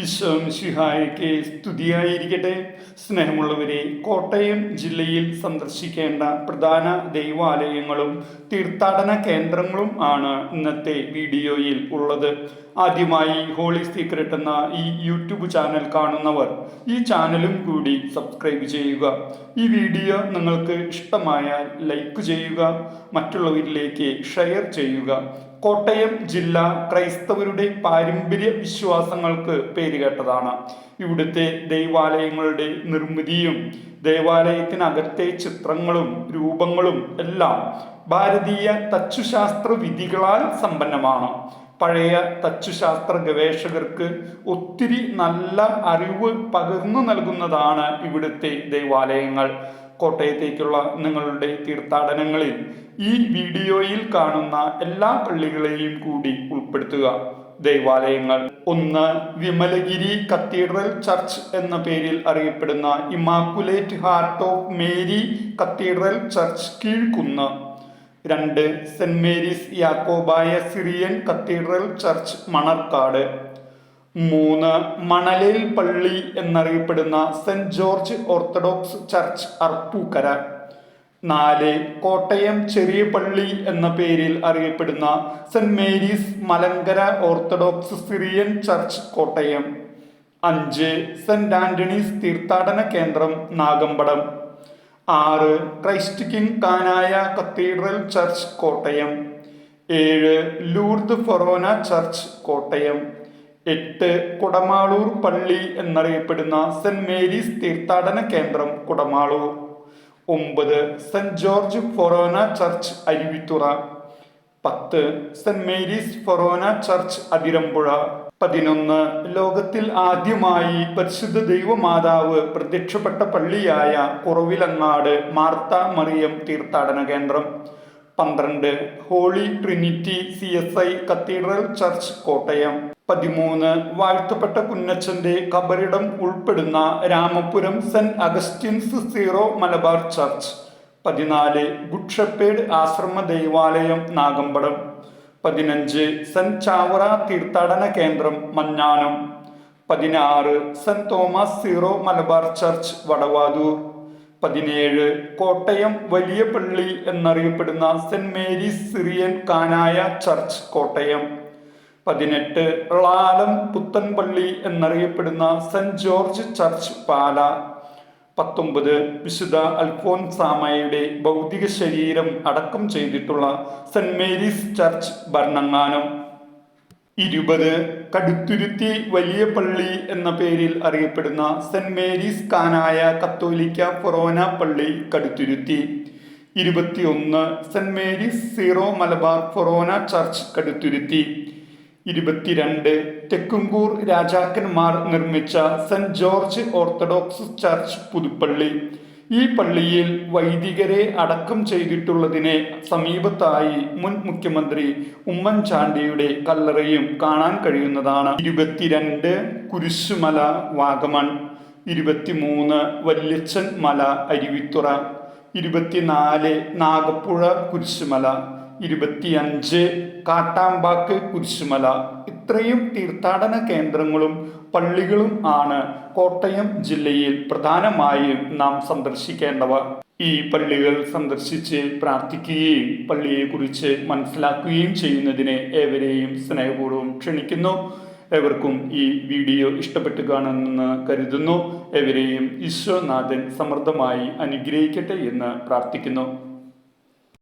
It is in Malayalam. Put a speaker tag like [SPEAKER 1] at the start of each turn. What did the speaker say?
[SPEAKER 1] ഈശോം ശിഹായയ്ക്ക് സ്തുതിയായിരിക്കട്ടെ. സ്നേഹമുള്ളവരെ കോട്ടയം ജില്ലയിൽ സന്ദർശിക്കേണ്ട പ്രധാന ദൈവാലയങ്ങളും തീർത്ഥാടന കേന്ദ്രങ്ങളും ആണ് ഇന്നത്തെ വീഡിയോയിൽ ഉള്ളത്. ആദ്യമായി ഹോളി സീക്രട്ട് എന്ന ഈ യൂട്യൂബ് ചാനൽ കാണുന്നവർ ഈ ചാനലും കൂടി സബ്സ്ക്രൈബ് ചെയ്യുക. ഈ വീഡിയോ നിങ്ങൾക്ക് ഇഷ്ടമായാൽ ലൈക്ക് ചെയ്യുക മറ്റുള്ളവരിലേക്ക് ഷെയർ ചെയ്യുക. കോട്ടയം ജില്ല ക്രൈസ്തവരുടെ പാരമ്പര്യ വിശ്വാസങ്ങൾക്ക് പേരുകേട്ടതാണ് ഇവിടുത്തെ ദൈവാലയങ്ങളുടെ നിർമ്മിതിയും ദേവാലയത്തിനകത്തെ ചിത്രങ്ങളും രൂപങ്ങളും എല്ലാം ഭാരതീയ തച്ചുശാസ്ത്ര വിധികളാൽ സമ്പന്നമാണ്. പഴയ തച്ചുശാസ്ത്ര ഗവേഷകർക്ക് ഒത്തിരി നല്ല അറിവ് പകർന്നു നൽകുന്നതാണ് ഇവിടുത്തെ ദൈവാലയങ്ങൾ. കോട്ടയത്തേക്കുള്ള നിങ്ങളുടെ തീർത്ഥാടനങ്ങളിൽ ഈ വീഡിയോയിൽ കാണുന്ന എല്ലാ പള്ളികളെയും കൂടി ഉൾപ്പെടുത്തുക. ദൈവാലയങ്ങൾ. ഒന്ന് വിമലഗിരി കത്തീഡ്രൽ ചർച്ച് എന്ന പേരിൽ അറിയപ്പെടുന്ന immaculate heart of Mary cathedral church Keezhkunnu രണ്ട് Saint Mary's Yakobaya Syrian cathedral church Manarcad. മൂന്ന് മണലേൽ പള്ളി എന്നറിയപ്പെടുന്ന Saint George orthodox church Arpookara. നാല് കോട്ടയം ചെറിയ പള്ളി എന്ന പേരിൽ അറിയപ്പെടുന്ന Saint Mary's Malankara orthodox Syrian church Kottayam. അഞ്ച് സെന്റ് ആന്റണീസ് തീർത്ഥാടന കേന്ദ്രം നാഗമ്പടം. ആറ് Christ King Knanaya cathedral church Kottayam. ഏഴ് ലൂർദ് ഫൊറോന ചർച്ച് കോട്ടയം. എട്ട് കുടമാളൂർ പള്ളി എന്നറിയപ്പെടുന്ന സെന്റ് മേരീസ് തീർത്ഥാടന കേന്ദ്രം കുടമാളൂർ. ഒമ്പത് Saint George forane church Aruvithura. പത്ത് Saint Mary's forane church Athirampuzha. പതിനൊന്ന് ലോകത്തിൽ ആദ്യമായി പരിശുദ്ധ ദൈവമാതാവ് പ്രത്യക്ഷപ്പെട്ട പള്ളിയായ കുറവിലങ്ങാട് മാർത്ത മറിയം തീർത്ഥാടന കേന്ദ്രം. പന്ത്രണ്ട്. Holy trinity C S I cathedral church Kottayam. പതിമൂന്ന്. വാഴ്ത്തപ്പെട്ട കുന്നച്ചന്റെ കബറിടം ഉൾപ്പെടുന്ന Ramapuram Saint Augustine's Syro Malabar church. പതിനാല്. ഗുഡ് ഷെപ്പേഡ് ആശ്രമ ദൈവാലയം നാഗമ്പടം. പതിനഞ്ച്. സെന്റ് ചാവറ തീർത്ഥാടന കേന്ദ്രം മഞ്ഞാനം പതിനാറ്. Saint Thomas Syro Malabar church Vadavathoor. പതിനേഴ് കോട്ടയം വലിയ പള്ളി എന്നറിയപ്പെടുന്ന Saint Mary's Syrian Knanaya church Kottayam. പതിനെട്ട് ളാലം പുത്തൻപള്ളി എന്നറിയപ്പെടുന്ന സെന്റ് ജോർജ് ചർച്ച് പാല. പത്തൊമ്പത് വിശുദ്ധ അൽഫോൻസാമയുടെ ഭൗതിക ശരീരം അടക്കം ചെയ്തിട്ടുള്ള സെന്റ് മേരീസ് ചർച്ച് ഭരണങ്ങാനം. ഇരുപത് കടുത്തുരുത്തി വലിയ പള്ളി എന്ന പേരിൽ അറിയപ്പെടുന്ന സെന്റ് മേരീസ് കാനായ കത്തോലിക്ക ഫൊറോന പള്ളി കടുത്തുരുത്തി. ഇരുപത്തിയൊന്ന് Saint Mary's Syro Malabar forane church Kaduthuruthy. ഇരുപത്തിരണ്ട് തെക്കുംകൂർ രാജാക്കന്മാർ നിർമ്മിച്ച Saint George orthodox church Puthuppally. ഈ പള്ളിയിൽ വൈദികരെ അടക്കം ചെയ്തിട്ടുള്ളതിനെ സമീപത്തായി മുൻ മുഖ്യമന്ത്രി ഉമ്മൻചാണ്ടിയുടെ കല്ലറയും കാണാൻ കഴിയുന്നതാണ്. ഇരുപത്തിരണ്ട് കുരിശുമല വാഗമൺ ഇരുപത്തിമൂന്ന് വല്യച്ചൻ മല അരുവിത്തുറ ഇരുപത്തിനാല് നാഗപ്പുഴ കുരിശുമല ഇരുപത്തിയഞ്ച് കാട്ടാമ്പാക്ക് കുരിശുമല ഇത്രയും തീർത്ഥാടന കേന്ദ്രങ്ങളും പള്ളികളും ആണ് കോട്ടയം ജില്ലയിൽ പ്രധാനമായും നാം സന്ദർശിക്കേണ്ടവ. ഈ പള്ളികൾ സന്ദർശിച്ച് പ്രാർത്ഥിക്കുകയും പള്ളിയെക്കുറിച്ച് മനസ്സിലാക്കുകയും ചെയ്യുന്നതിനെ ഏവരെയും സ്നേഹപൂർവം ക്ഷണിക്കുന്നു. എവർക്കും ഈ വീഡിയോ ഇഷ്ടപ്പെട്ട് കാണുമെന്ന് കരുതുന്നു. എവരെയും ഈശ്വനാഥൻ സമൃദ്ധമായി അനുഗ്രഹിക്കട്ടെ എന്ന് പ്രാർത്ഥിക്കുന്നു.